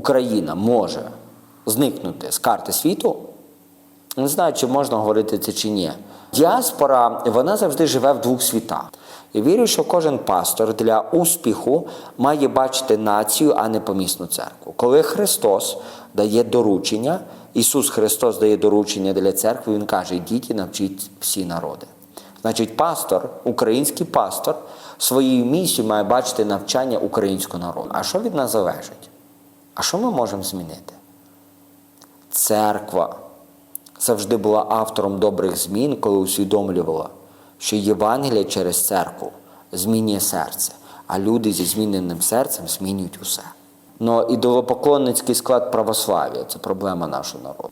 Україна може зникнути з карти світу, не знаю, чи можна говорити це чи ні. Діаспора вона завжди живе в двох світах. Я вірю, що кожен пастор для успіху має бачити націю, а не помісну церкву. Коли Христос дає доручення, Ісус Христос дає доручення для церкви, Він каже: йдіть і навчіть всі народи. Значить, пастор, український пастор, своєю місією має бачити навчання українського народу. А що від нас залежить? А що ми можемо змінити? Церква завжди була автором добрих змін, коли усвідомлювала, що Євангелія через церкву змінює серце, а люди зі зміненим серцем змінюють усе. Ну, ідолопоклонницький склад православ'я це проблема нашого народу.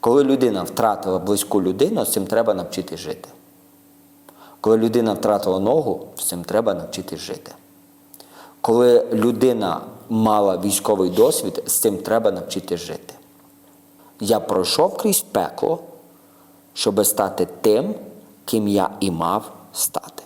Коли людина втратила близьку людину, з цим треба навчити жити. Коли людина втратила ногу, з цим треба навчитись жити. Коли людина мала військовий досвід, з цим треба навчитись жити. Я пройшов крізь пекло, щоб стати тим, ким я і мав стати.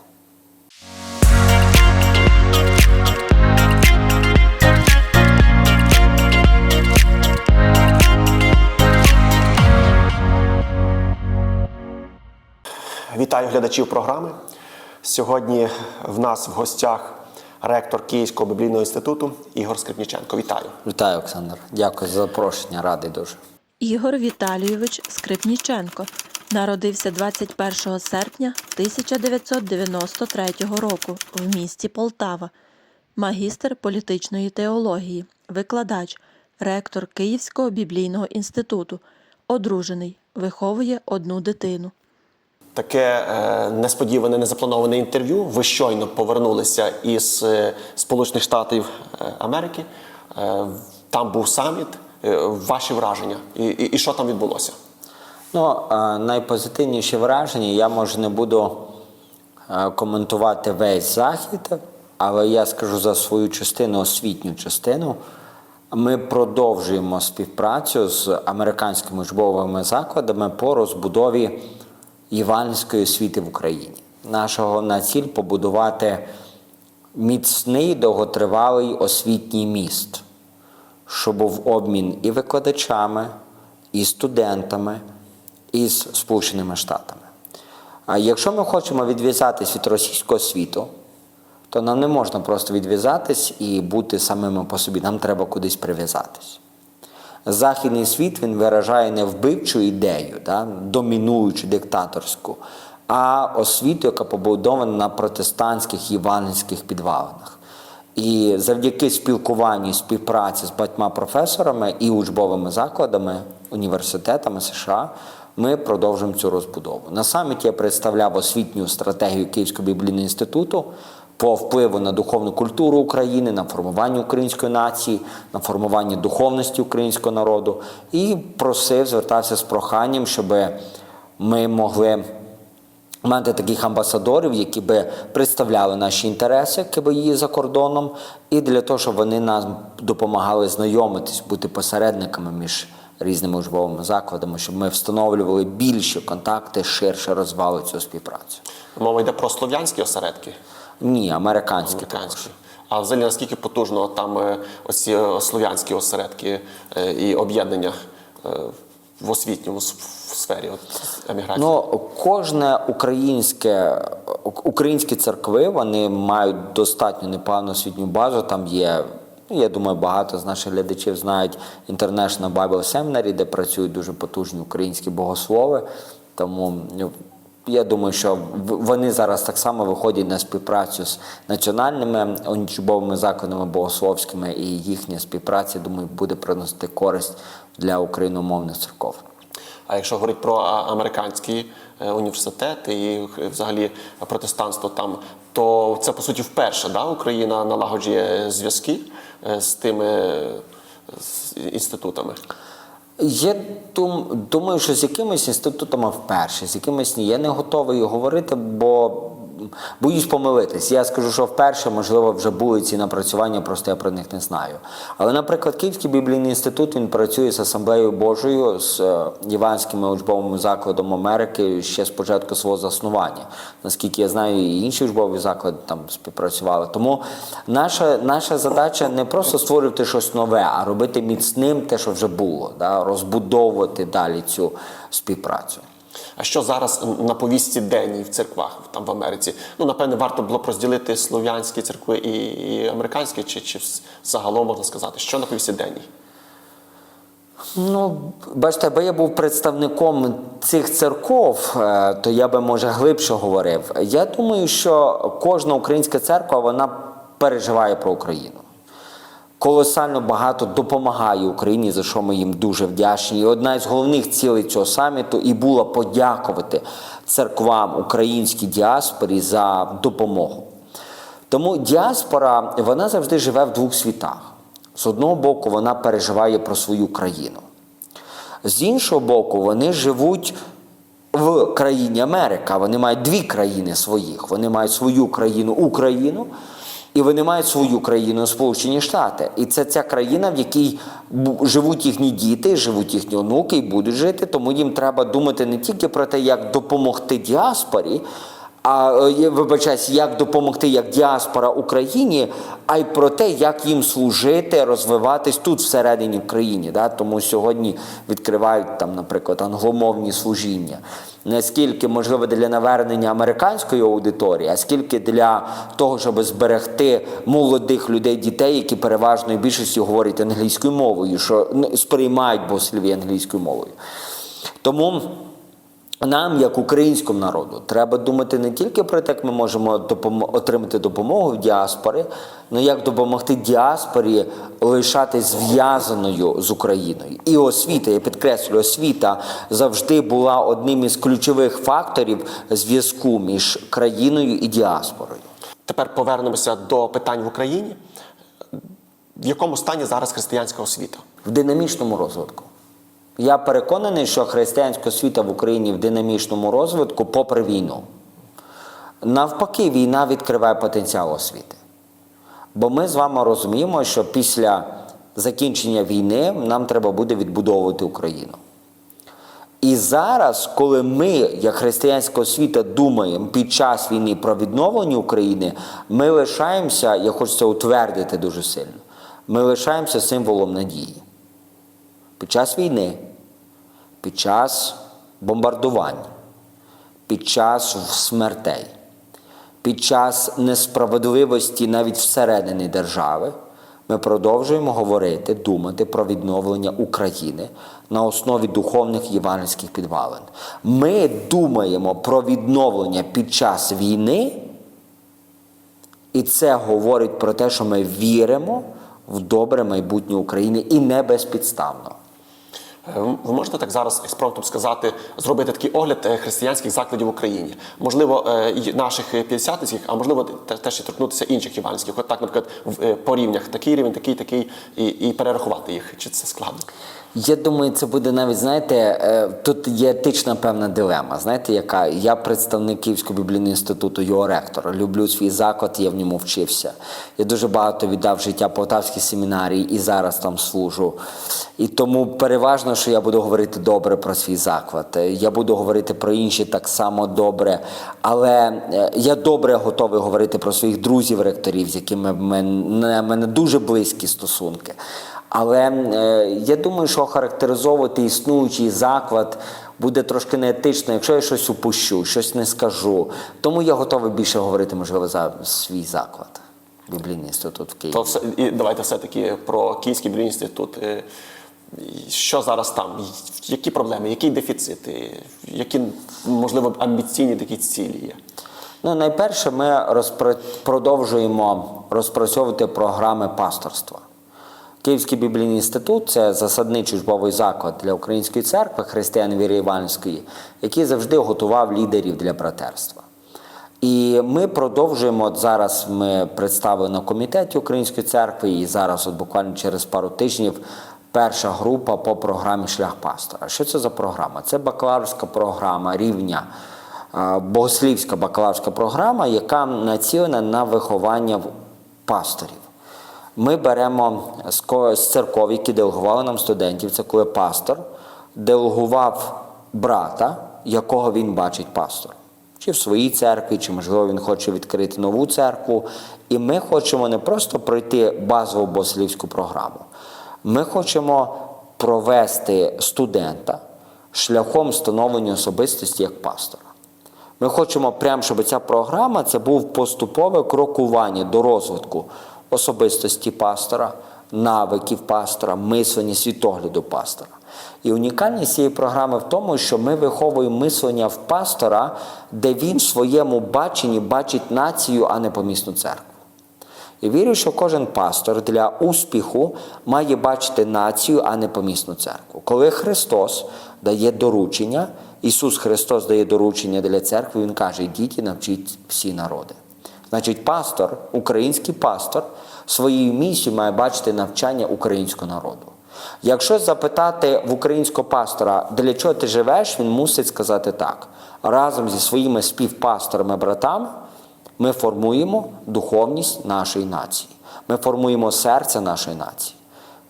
Вітаю глядачів програми. Сьогодні в нас в гостях ректор Київського біблійного інституту Ігор Скрипніченко. Вітаю. Вітаю, Олександр. Дякую за запрошення, радий дуже. Ігор Віталійович Скрипніченко народився 21 серпня 1993 року в місті Полтава, магістр політичної теології, викладач, ректор Київського біблійного інституту, одружений, виховує одну дитину. Таке е, несподіване, незаплановане інтерв'ю. Ви щойно повернулися із е, Сполучених Штатів е, Америки. Там був саміт. Ваші враження. І, і, і що там відбулося? Ну, найпозитивніші враження, я може не буду коментувати весь захід, але я скажу за свою частину, освітню частину. Ми продовжуємо співпрацю з американськими учбовими закладами по розбудові євангельської освіти в Україні. Нашого на ціль побудувати міцний довготривалий освітній міст, щоб був обмін і викладачами, і студентами, і з Сполученими Штатами. А якщо ми хочемо відв'язатись від російського світу, то нам не можна просто відв'язатись і бути самими по собі. Нам треба кудись прив'язатись. Західний світ він виражає не вбивчу ідею, да, домінуючу диктаторську, а освіту, яка побудована на протестантських євангельських підвалинах. І завдяки спілкуванню співпраці з багатьма професорами і учбовими закладами, університетами США, ми продовжуємо цю розбудову. На саміті я представляв освітню стратегію Київського біблійного інституту по впливу на духовну культуру України, на формування української нації, на формування духовності українського народу і просив, звертався з проханням, щоб ми могли мати таких амбасадорів, які би представляли наші інтереси КБІ за кордоном, і для того, щоб вони нам допомагали знайомитись, бути посередниками між різними учбовими закладами, щоб ми встановлювали більші контакти, ширше розвивали цю співпрацю. Мова йде про слов'янські осередки. Ні, американські. Американські. А взагалі наскільки потужно там е, оці е, слов'янські осередки е, і об'єднання в освітньому сфері от, еміграції? Ну, кожне українське українські церкви вони мають достатньо непогану освітню базу. Там є, ну, я думаю, багато з наших глядачів знають International Bible Seminary, де працюють дуже потужні українські богослови. Тому ну, я думаю, що вони зараз так само виходять на співпрацю з національними учбовими закладами богословськими, і їхня співпраця, думаю, буде приносити користь для україномовних церков. А якщо говорити про американські е, університети і е, взагалі протестантство там, то це по суті вперше да, Україна налагоджує зв'язки е, з тими інститутами. Я дум, думаю, що з якимись інститутами вперше, з якимись ні. Я не готовий говорити, бо боюсь помилитись. Я скажу, що вперше, можливо, вже були ці напрацювання, просто я про них не знаю. Але, наприклад, Київський біблійний інститут він працює з Асамблеєю Божою, з е, Іванським учбовим закладом Америки ще з початку свого заснування. Наскільки я знаю, і інші учбові заклади там співпрацювали. Тому наша, наша задача не просто створювати щось нове, а робити міцним те, що вже було, да? розбудовувати далі цю співпрацю. А що зараз на повісті денній в церквах там в Америці? Ну, напевне, варто було б розділити слов'янські церкви і, і американські, чи, чи загалом можна сказати, що на повісті денній? Ну, бачите, аби я був представником цих церков, е, то я би може глибше говорив. Я думаю, що кожна українська церква вона переживає про Україну. Колосально багато допомагає Україні, за що ми їм дуже вдячні. І одна з головних цілей цього саміту і була подякувати церквам українській діаспорі за допомогу. Тому діаспора вона завжди живе в двох світах. З одного боку, вона переживає про свою країну. З іншого боку, вони живуть в країні Америка. Вони мають дві країни своїх. Вони мають свою країну Україну, і вони мають свою країну Сполучені Штати. І це ця країна, в якій живуть їхні діти, живуть їхні онуки і будуть жити. Тому їм треба думати не тільки про те, як допомогти діаспорі. А е, вибачаюсь, як допомогти як діаспора Україні, а й про те, як їм служити, розвиватись тут всередині в країні. Да? Тому сьогодні відкривають там, наприклад, англомовні служіння. Не скільки можливо для навернення американської аудиторії, а скільки для того, щоб зберегти молодих людей, дітей, які переважною більшістю говорять англійською мовою, що ну, сприймають богослів'я англійською мовою. Тому. Нам, як українському народу, треба думати не тільки про те, як ми можемо допомо- отримати допомогу в діаспорі, але як допомогти діаспорі лишатись зв'язаною з Україною. І освіта, я підкреслюю, освіта завжди була одним із ключових факторів зв'язку між країною і діаспорою. Тепер повернемося до питань в Україні. В якому стані зараз християнська освіта? в динамічному розвитку. Я переконаний, що християнська освіта в Україні в динамічному розвитку попри війну. Навпаки, війна відкриває потенціал освіти. Бо ми з вами розуміємо, що після закінчення війни нам треба буде відбудовувати Україну. І зараз, коли ми, як християнська освіта, думаємо під час війни про відновлення України, ми лишаємося, я хочу це утвердити дуже сильно, ми лишаємося символом надії. Під час війни, під час бомбардувань, під час смертей, під час несправедливості навіть всередині держави, ми продовжуємо говорити, думати про відновлення України на основі духовних євангельських підвалин. Ми думаємо про відновлення під час війни, і це говорить про те, що ми віримо в добре майбутнє України і не безпідставно. Е, Ви можете так зараз експромтом сказати, зробити такий огляд е, християнських закладів в Україні. Можливо, е, і наших п'ятдесятницьких, а можливо, те- теж і торкнутися інших іванських. От так, наприклад, в, порівнях по рівнях такий рівень, такий, такий, і, і перерахувати їх. Чи це складно? Я думаю, це буде навіть, знаєте, е, тут є етична певна дилема. Знаєте, яка я представник Київського біблійного інституту, його ректор. Люблю свій заклад, я в ньому вчився. Я дуже багато віддав життя Полтавській семінарії і зараз там служу. І тому переважно, що я буду говорити добре про свій заклад. Е, Я буду говорити про інші так само добре. Але е, я добре готовий говорити про своїх друзів-ректорів, з якими в мене, в мене дуже близькі стосунки. Але е, я думаю, що характеризовувати існуючий заклад буде трошки неетично, якщо я щось упущу, щось не скажу. Тому я готовий більше говорити, можливо, за свій заклад. Біблійний інститут в Києві. То все, і давайте все-таки про Київський біблійний інститут. Е, Що зараз там? Які проблеми, які дефіцити, які, можливо, амбіційні такі цілі є? Ну, найперше, ми розпра- продовжуємо розпрацьовувати програми пасторства. Київський біблійний інститут це засадничий учбовий заклад для української церкви, християн віри Іванської, який завжди готував лідерів для братерства. І ми продовжуємо от зараз. Ми представили на комітеті Української церкви, і зараз, от буквально через пару тижнів, перша група по програмі Шлях пастора. Що це за програма? Це бакалаврська програма рівня богослівська бакалаврська програма, яка націлена на виховання пасторів. Ми беремо з ко- церков, які делегували нам студентів, це коли пастор делегував брата, якого він бачить пастором. Чи в своїй церкві, чи, можливо, він хоче відкрити нову церкву. І ми хочемо не просто пройти базову богослівську програму. Ми хочемо провести студента шляхом становлення особистості як пастора. Ми хочемо прямо, щоб ця програма це був поступове крокування до розвитку особистості пастора, навиків пастора, мислення, світогляду пастора. І унікальність цієї програми в тому, що ми виховуємо мислення в пастора, де він в своєму баченні бачить націю, а не помісну церкву. І вірю, що кожен пастор для успіху має бачити націю, а не помісну церкву. Коли Христос дає доручення, Ісус Христос дає доручення для церкви, Він каже: йдіть і навчіть всі народи. Значить, пастор, український пастор, своєю місією має бачити навчання українського народу. Якщо запитати в українського пастора, для чого ти живеш, він мусить сказати так: разом зі своїми співпасторами, братами. Ми формуємо духовність нашої нації. Ми формуємо серце нашої нації.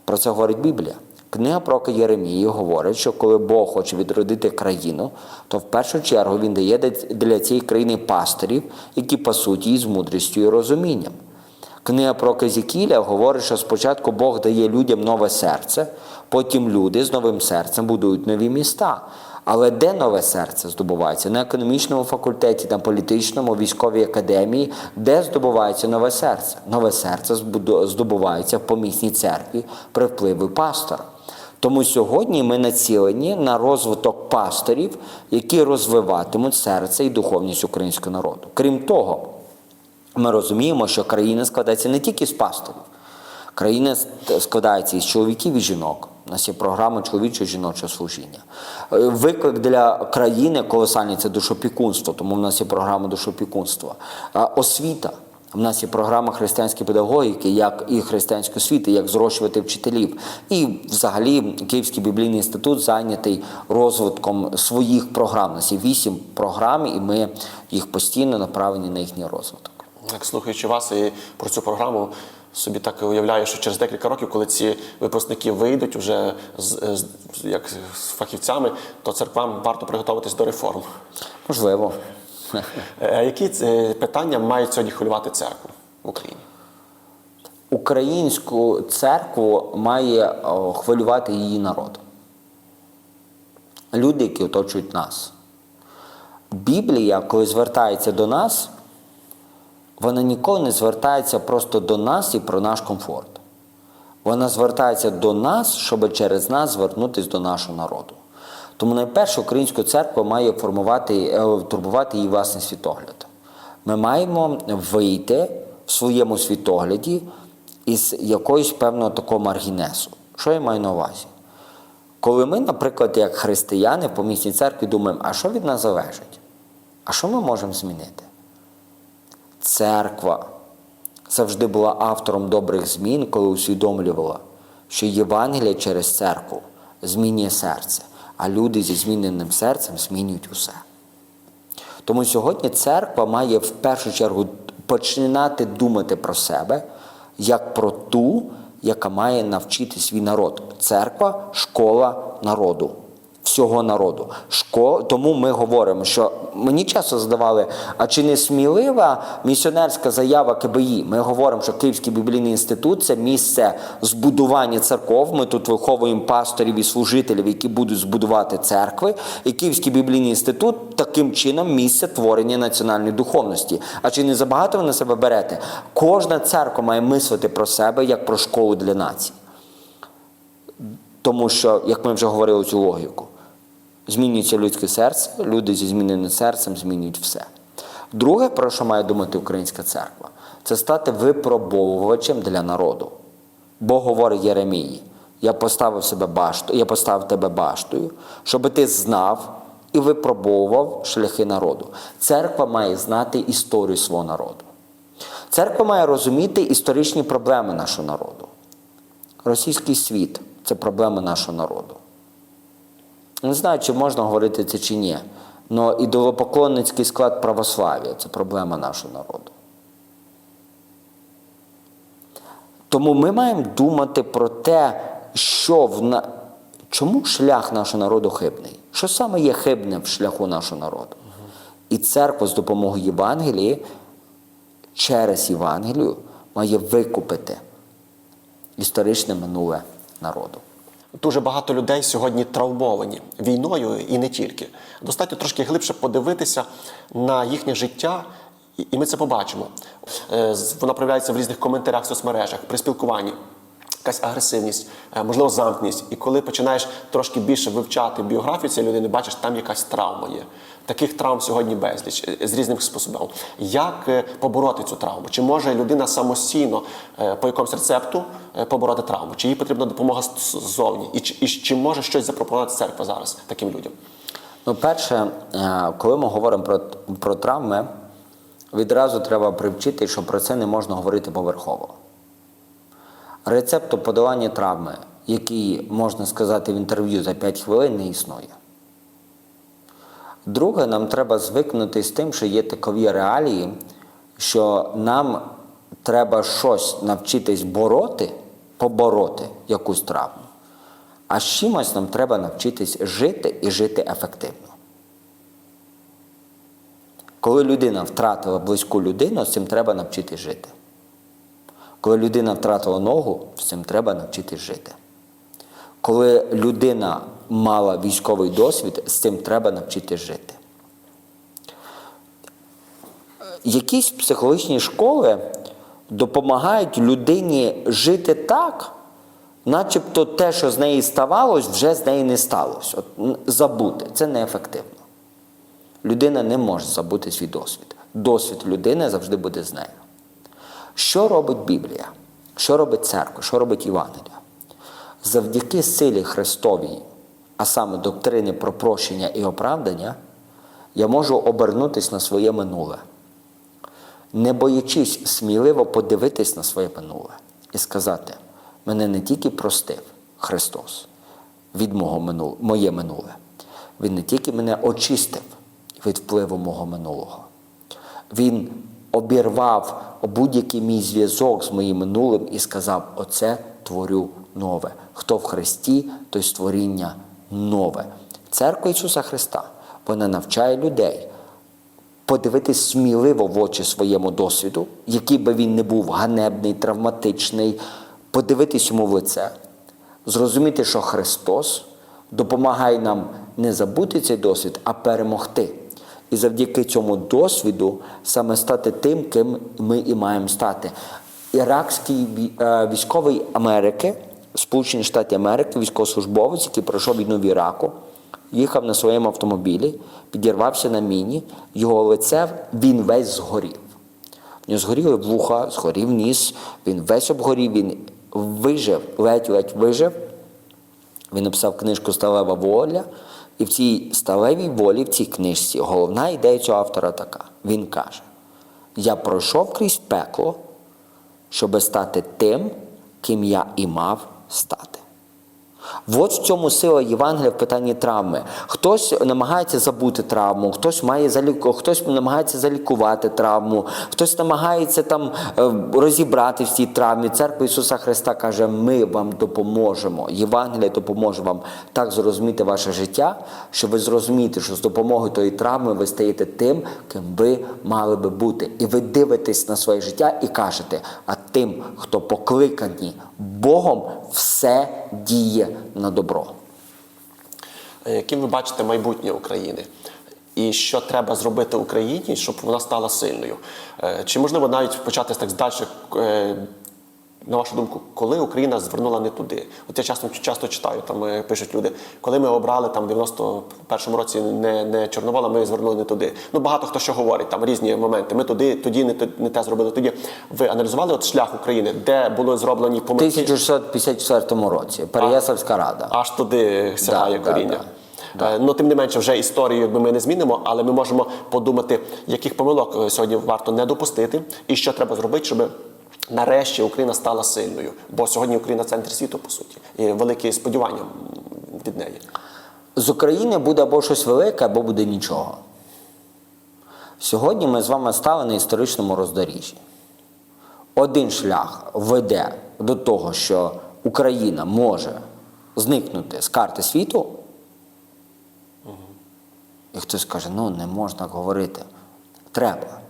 Про це говорить Біблія. Книга про Єремії говорить, що коли Бог хоче відродити країну, то в першу чергу він дає для цієї країни пастирів, які пасуть її з мудрістю і розумінням. Книга про Казікіля говорить, що спочатку Бог дає людям нове серце, потім люди з новим серцем будують нові міста. Але де нове серце здобувається? На економічному факультеті, на політичному, військовій академії, де здобувається нове серце? Нове серце здобувається в помісній церкві при впливі пастора. Тому сьогодні ми націлені на розвиток пасторів, які розвиватимуть серце і духовність українського народу. Крім того, ми розуміємо, що країна складається не тільки з пасторів. Країна складається із чоловіків і жінок. У нас є програма чоловічого жіночого служіння. Е, Виклик для країни колосальний це душопікунство, тому в нас є програма душопікунства. Освіта. У нас є програма християнської педагогіки, як і християнської освіти, як зрощувати вчителів. І взагалі Київський біблійний інститут зайнятий розвитком своїх програм. У нас є вісім програм, і ми їх постійно направлені на їхній розвиток. Як слухаючи вас і про цю програму, собі так уявляю, що через декілька років, коли ці випускники вийдуть вже з, з, як з фахівцями, то церквам варто приготуватись до реформ. Можливо. Е, Які е, питання мають сьогодні хвилювати церкву в Україні? Українську церкву має хвилювати її народ. Люди, які оточують нас. Біблія, коли звертається до нас, вона ніколи не звертається просто до нас і про наш комфорт. Вона звертається до нас, щоб через нас звернутися до нашого народу. Тому найперше українська церква має формувати, е, турбувати її власний світогляд. Ми маємо вийти в своєму світогляді із якоїсь певного такого маргінесу. Що я маю на увазі? Коли ми, наприклад, як християни в помісній церкві думаємо, а що від нас залежить? А що ми можемо змінити? Церква завжди була автором добрих змін, коли усвідомлювала, що Євангелія через церкву змінює серце, а люди зі зміненим серцем змінюють усе. Тому сьогодні церква має в першу чергу починати думати про себе як про ту, яка має навчити свій народ. Церква школа народу. Всього народу. Школа, тому ми говоримо, що мені часто задавали, а чи не смілива місіонерська заява КБІ? Ми говоримо, що Київський біблійний інститут це місце збудування церков. Ми тут виховуємо пасторів і служителів, які будуть збудувати церкви. І Київський біблійний інститут таким чином місце творення національної духовності. А чи не забагато ви на себе берете? Кожна церква має мислити про себе як про школу для нації. Тому що, як ми вже говорили цю логіку, змінюється людське серце, люди зі зміненим серцем змінюють все. Друге, про що має думати українська церква, це стати випробовувачем для народу. Бог говорить Єремії: я поставив себе башту, я поставив тебе баштою, щоб ти знав і випробовував шляхи народу. Церква має знати історію свого народу. Церква має розуміти історичні проблеми нашого народу. Російський світ це проблеми нашого народу. Не знаю, чи можна говорити це чи ні. Но ідолопоклонницький склад православ'я це проблема нашого народу. Тому ми маємо думати про те, що в на... чому шлях нашого народу хибний. Що саме є хибне в шляху нашого народу? І церква з допомогою Євангелії через Євангелію має викупити історичне минуле народу. Дуже багато людей сьогодні травмовані війною і не тільки. Достатньо трошки глибше подивитися на їхнє життя, і- ми це побачимо. Е, Вона проявляється в різних коментарях в соцмережах, при спілкуванні. Якась агресивність, е, можливо, замкненість. І коли починаєш трошки більше вивчати біографію цієї людини, бачиш, там якась травма є. Таких травм сьогодні безліч е, з різних способів. Як е, побороти цю травму? Чи може людина самостійно по якомусь рецепту побороти травму? Чи їй потрібна допомога ззовні? І чи, і чи може щось запропонувати церква зараз таким людям? Ну, перше, коли ми говоримо про, про травми, відразу треба привчити, що про це не можна говорити поверхово. Рецепту подолання травми, який можна сказати в інтерв'ю за 5 хвилин, не існує. Друге, нам треба звикнути з тим, що є такові реалії, що нам треба щось навчитись бороти, побороти якусь травму. А з чимось нам треба навчитись жити і жити ефективно. Коли людина втратила близьку людину, з цим треба навчитись жити. Коли людина втратила ногу, з цим треба навчитись жити. Коли людина мала військовий досвід, з цим треба навчитись жити. Якісь психологічні школи допомагають людині жити так, начебто те, що з неї ставалось, вже з неї не сталося. От, забути це неефективно. Людина не може забути свій досвід. Досвід людини завжди буде з нею. Що робить Біблія? Що робить церква? Що робить Євангелія? Завдяки силі Христовій, а саме доктрини про прощення і оправдання, я можу обернутися на своє минуле, не боячись сміливо подивитись на своє минуле і сказати: мене не тільки простив Христос від мого минуле, моє минуле, Він не тільки мене очистив від впливу мого минулого. Він обірвав будь-який мій зв'язок з моїм минулим і сказав: Оце творю нове. Хто в Христі, той створіння нове. Церква Ісуса Христа вона навчає людей подивитись сміливо в очі своєму досвіду, який би він не був ганебний, травматичний, подивитись йому в лице, зрозуміти, що Христос допомагає нам не забути цей досвід, а перемогти. І завдяки цьому досвіду саме стати тим, ким ми і маємо стати. Іракський е, військовий Америки, Сполучені Штати Америки, військовослужбовець, який пройшов війну в Іраку, їхав на своєму автомобілі, підірвався на міні, його лице він весь згорів. У нього згоріли вуха, згорів ніс, він весь обгорів, він вижив, ледь-ледь вижив. Він написав книжку Сталева воля, і в цій сталевій волі, в цій книжці, головна ідея цього автора така. Він каже: Я пройшов крізь пекло, щоби стати тим, ким я і мав стати. От в цьому сила Євангелія в питанні травми. Хтось намагається забути травму, хтось має заліку, хтось намагається залікувати травму, хтось намагається там е, розібрати в цій травмі. Церква Ісуса Христа каже: ми вам допоможемо. Євангелія допоможе вам так зрозуміти ваше життя, що ви зрозумієте, що з допомогою тої травми ви стаєте тим, ким ви мали би бути. І ви дивитесь на своє життя і кажете, а тим, хто покликані Богом, все діє на добро. Е, Яким ви бачите майбутнє України? І що треба зробити Україні, щоб вона стала сильною? Е, Чи можливо навіть почати так з е, на вашу думку, коли Україна звернула не туди? От я часто часто читаю, там е, пишуть люди, коли ми обрали там в 91-му році не, не Чорновола, ми звернули не туди. Ну багато хто що говорить, там різні моменти. Ми туди, тоді не, не те зробили. Тоді ви аналізували от шлях України, де були зроблені помилки? 1654 році Переяславська рада. аж туди сягає Да, да, коріння. да, Е, Ну, тим не менше, вже історію якби ми не змінимо, але ми можемо подумати, яких помилок е, сьогодні варто не допустити, і що треба зробити, щоб нарешті Україна стала сильною. Бо сьогодні Україна центр світу, по суті, і великі сподівання від неї. з України буде або щось велике, або буде нічого. Сьогодні ми з вами стали на історичному роздоріжжі. Один шлях веде до того, що Україна може зникнути з карти світу. І хтось каже, ну не можна говорити. Треба.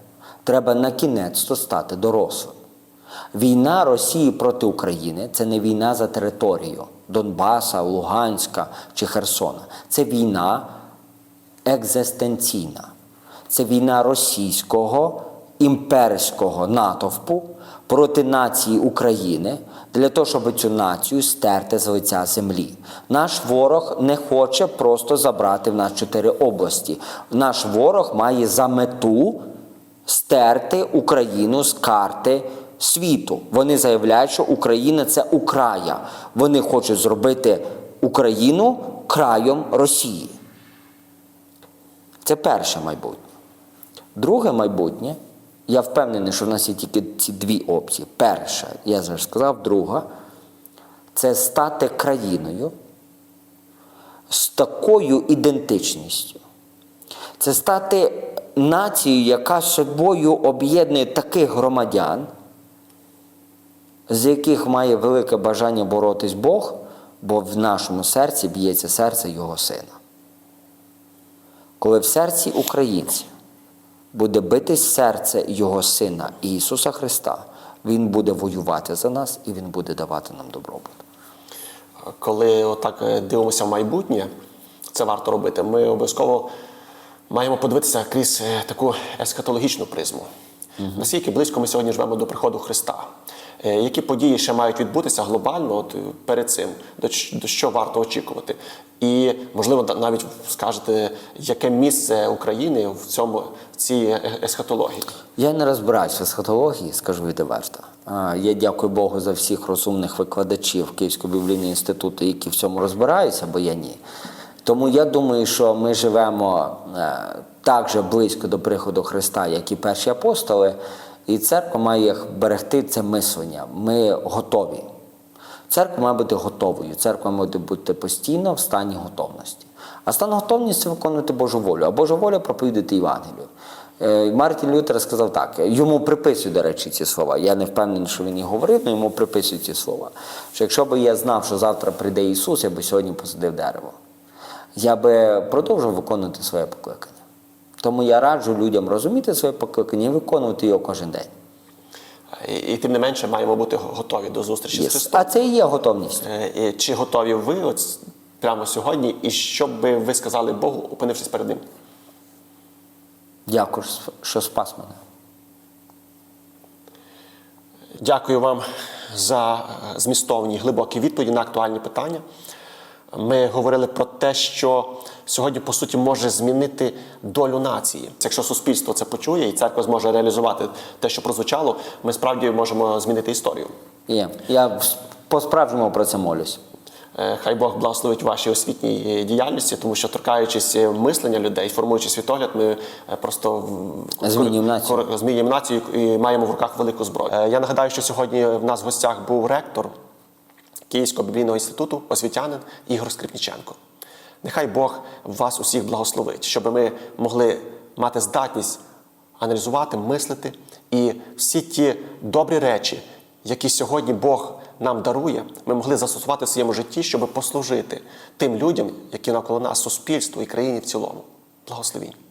Треба на кінець стати дорослим. Війна Росії проти України це не війна за територію Донбаса, Луганська чи Херсона. Це війна екзистенційна. Це війна російського імперського натовпу проти нації України для того, щоб цю націю стерти з лиця землі. Наш ворог не хоче просто забрати в нас чотири області. Наш ворог має за мету стерти Україну з карти світу. Вони заявляють, що Україна це Украя. Вони хочуть зробити Україну краєм Росії. Це перше майбутнє. Друге майбутнє, я впевнений, що в нас є тільки ці дві опції. Перша, я вже сказав, друга це стати країною з такою ідентичністю. Це стати нацією, яка собою об'єднує таких громадян, з яких має велике бажання боротись Бог, бо в нашому серці б'ється серце Його сина. Коли в серці українця буде битись серце Його Сина Ісуса Христа, Він буде воювати за нас і Він буде давати нам добробут. Коли отак е, дивимося в майбутнє, це варто робити. Ми обов'язково маємо подивитися крізь е, таку ескатологічну призму. Наскільки близько ми сьогодні живемо до приходу Христа? Е, Які події ще мають відбутися глобально от, е, перед цим, до, що варто очікувати? І, можливо, навіть скажете, яке місце України в цьому в цій е- есхатології? Я не розбираюся в есхатології, скажу відверто. Я дякую Богу за всіх розумних викладачів Київського біблійного інституту, які в цьому розбираються, бо я ні. Тому я думаю, що ми живемо так же близько до приходу Христа, як і перші апостоли, і церква має берегти це мислення. Ми готові. Церква має бути готовою. Церква має бути постійно в стані готовності. А стан готовності це виконувати Божу волю. А Божа воля проповідати Євангелію. Е, Мартін Лютер сказав так: йому приписують, до речі, ці слова. Я не впевнений, що він їх говорив, але йому приписують ці слова. Що якщо б я знав, що завтра прийде Ісус, я би сьогодні посадив дерево. Я би продовжив виконувати своє покликання. Тому я раджу людям розуміти своє покликання і виконувати його кожен день. І, і тим не менше маємо бути готові до зустрічі з Христом. А це і є готовність. Е, Чи готові ви от прямо сьогодні, і що би ви сказали Богу, опинившись перед ним? Дякую, що спас мене. Дякую вам за е, змістовні глибокі відповіді на актуальні питання. Ми говорили про те, що сьогодні, по суті, може змінити долю нації. Якщо суспільство це почує і церква зможе реалізувати те, що прозвучало, ми справді можемо змінити історію. Є. Я по-справжньому про це молюсь. Е, Хай Бог благословить вашій освітній діяльності, тому що торкаючись мислення людей, формуючи світогляд, ми е, просто Змінюємо націю. змінюємо націю і маємо в руках велику зброю. Е, Я нагадаю, що сьогодні в нас в гостях був ректор Київського біблійного інституту, освітянин Ігор Скрипніченко. Нехай Бог вас усіх благословить, щоб ми могли мати здатність аналізувати, мислити і всі ті добрі речі, які сьогодні Бог нам дарує, ми могли застосувати в своєму житті, щоб послужити тим людям, які навколо нас, суспільству і країні в цілому. Благословінь.